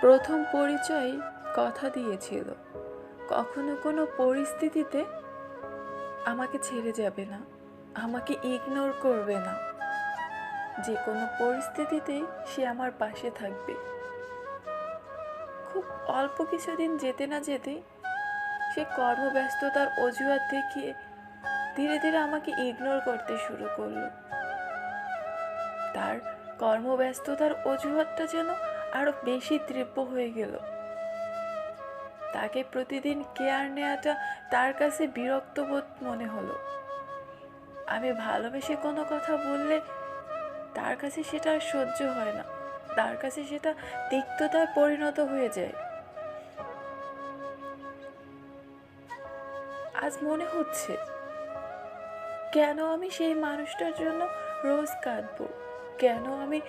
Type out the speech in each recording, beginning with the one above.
প্রথম পরিচয় কথা দিয়েছিল। কখনো কোনো পরিস্থিতিতে আমাকে ছেড়ে যাবে না, আমাকে ইগনোর করবে না। যে কোনো পরিস্থিতিতেই সে আমার পাশে থাকবে। খুব অল্প কিছুদিন যেতে না যেতেই সে কর্মব্যস্ততার অজুহাত দেখিয়ে ধীরে ধীরে আমাকে ইগনোর করতে শুরু করল। তার কর্মব্যস্ততার অজুহাতটা যেন আরও বেশি তীব্র হয়ে গেল। তাকে প্রতিদিন কেয়ার নেওয়াটা তার কাছে বিরক্তবোধ মনে হলো। আমি ভালোবেসে কোনো কথা বললে তার কাছে সেটা সহ্য হয় না। তার কাছে সেটা তিক্ততায় পরিণত হয়ে যায়। আজ মনে হচ্ছে, কেন আমি সেই মানুষটার জন্য রোজ কাঁদবো? কেন আমি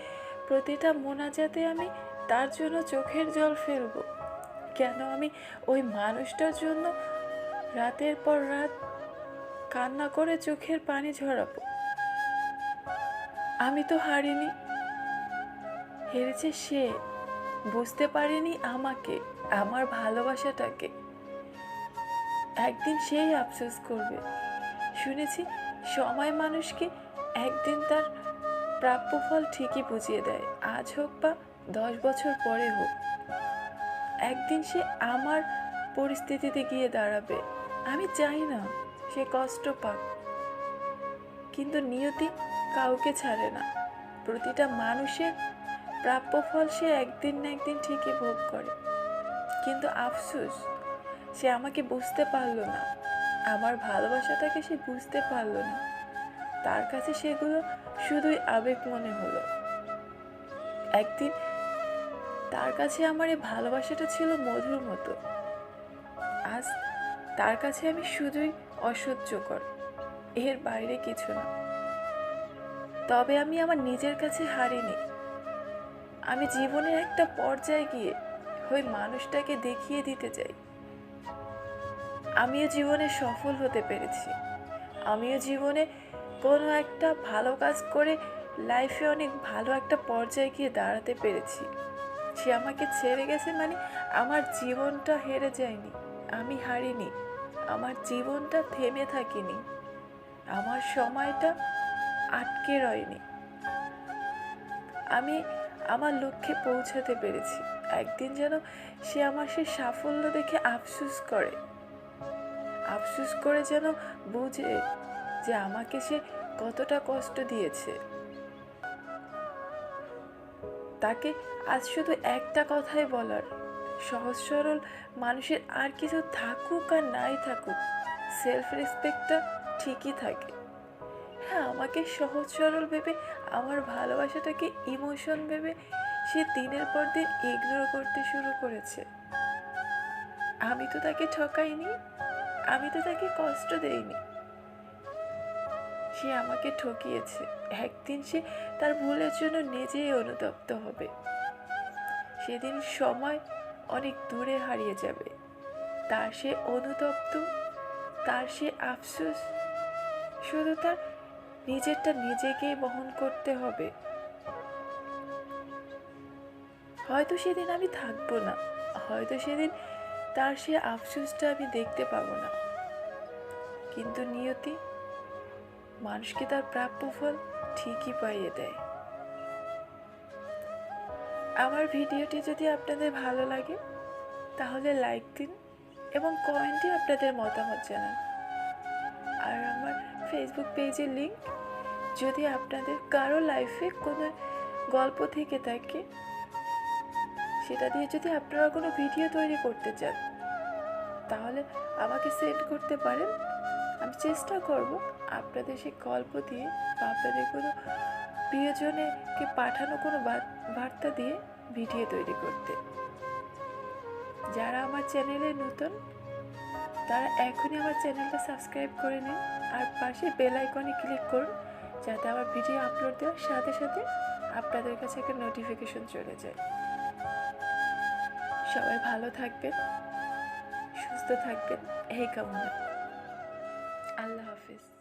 প্রতিটা মোনাজাতে আমি তার জন্য চোখের জল ফেলব। কেন আমি ওই মানুষটার জন্য রাতের পর রাত কান্না করে চোখের পানি ঝরাবো? আমি তো হারিনি। হেরেছে সে। বুঝতে পারেনি আমাকে, আমার ভালোবাসাটাকে। একদিন সেই আফসোস করবে। শুনেছি সময় মানুষকে একদিন তার প্রাপ্য ফল ঠিকই বুঝিয়ে দেয়। আজ হোক বা দশ বছর পরে হোক, একদিন সে আমার পরিস্থিতিতে গিয়ে দাঁড়াবে। আমি চাই না সে কষ্ট পাক, কিন্তু নিয়তি কাউকে ছাড়ে না। প্রতিটা মানুষের প্রাপ্য ফল সে একদিন না একদিন ঠিকই ভোগ করে। কিন্তু আফসোস, সে আমাকে বুঝতে পারল না। আমার ভালোবাসাটাকে সে বুঝতে পারল না। তার কাছে সেগুলো শুধুই আবেগ মনে হলো। একদিন তার কাছে আমার এই ভালোবাসাটা ছিল মধুর মতো। আজ তার কাছে আমি শুধুই অসহ্যকর, এর বাইরে কিছু না। তবে আমি আমার নিজের কাছে হারিনি। আমি জীবনের একটা পর্যায়ে গিয়ে ওই মানুষটাকে দেখিয়ে দিতে চাই। আমিও জীবনে সফল হতে পেরেছি। আমিও জীবনে কোনো একটা ভালো কাজ করে লাইফে অনেক ভালো একটা পর্যায়ে গিয়ে দাঁড়াতে পেরেছি। সে আমাকে ছেড়ে গেছে মানে আমার জীবনটা হেরে যায়নি। আমি হারিনি। আমার জীবনটা থেমে থাকিনি। আমার সময়টা আটকে রয়নি। আমি আমার লক্ষ্যে পৌঁছাতে পেরেছি। একদিন যেন সে আমার সে সাফল্য দেখে আফসোস করে। আফসুস করে যেন বুঝে যে আমাকে সে কতটা কষ্ট দিয়েছে। তাকে আজ শুধু একটা কথাই বলার। সহজ সরল মানুষের আর কিছু থাকুক আর নাই থাকুক সেলফ রেসপেক্টটা ঠিকই থাকে। হ্যাঁ আমাকে সহজ সরল ভেবে, আমার ভালোবাসাটাকে ইমোশন ভেবে সে দিনের পর দিন ইগনোর করতে শুরু করেছে। আমি তো তাকে ঠকাইনি, আমি তো তাকে কষ্ট দেইনি। সে আমাকে ঠকিয়েছে। একদিন সে তার ভুলের জন্য নিজেই অনুতপ্ত হবে। সেদিন সময় অনেক দূরে হারিয়ে যাবে। তার সে অনুতপ্ত, তার সে আফসোস, শুধু তার নিজেরটা নিজেকেই বহন করতে হবে। হয়তো সেদিন আমি থাকব না, হয়তো সেদিন তার সে আফসোসটা আমি দেখতে পাবো না। কিন্তু নিয়তি মানুষকে তার প্রাপ্য ফল ঠিকই পাইয়ে দেয়। আমার ভিডিওটি যদি আপনাদের ভালো লাগে, তাহলে লাইক দিন এবং কমেন্টে আপনাদের মতামত জানান। আর আমার ফেসবুক পেজের লিঙ্ক যদি আপনাদের কারও লাইফে কোনো গল্প থেকে থাকে, সেটা দিয়ে যদি আপনারা কোনো ভিডিও তৈরি করতে চান, তাহলে আমাকে সেন্ড করতে পারেন। আমি চেষ্টা করব আপনাদের সেই গল্প দিয়ে বা আপনাদের কোনো প্রিয়জনেকে পাঠানো কোনো বার্তা দিয়ে ভিডিও তৈরি করতে। যারা আমার চ্যানেলে নতুন, তারা এখনই আমার চ্যানেলটা সাবস্ক্রাইব করে নিন আর পাশে বেল আইকনে ক্লিক করুন যাতে আমার ভিডিও আপলোড দেওয়ার সাথে সাথে আপনাদের কাছে একটা নোটিফিকেশন চলে যায়। সবাই ভালো থাকবেন, সুস্থ থাকবেন, এই কামনা jefes.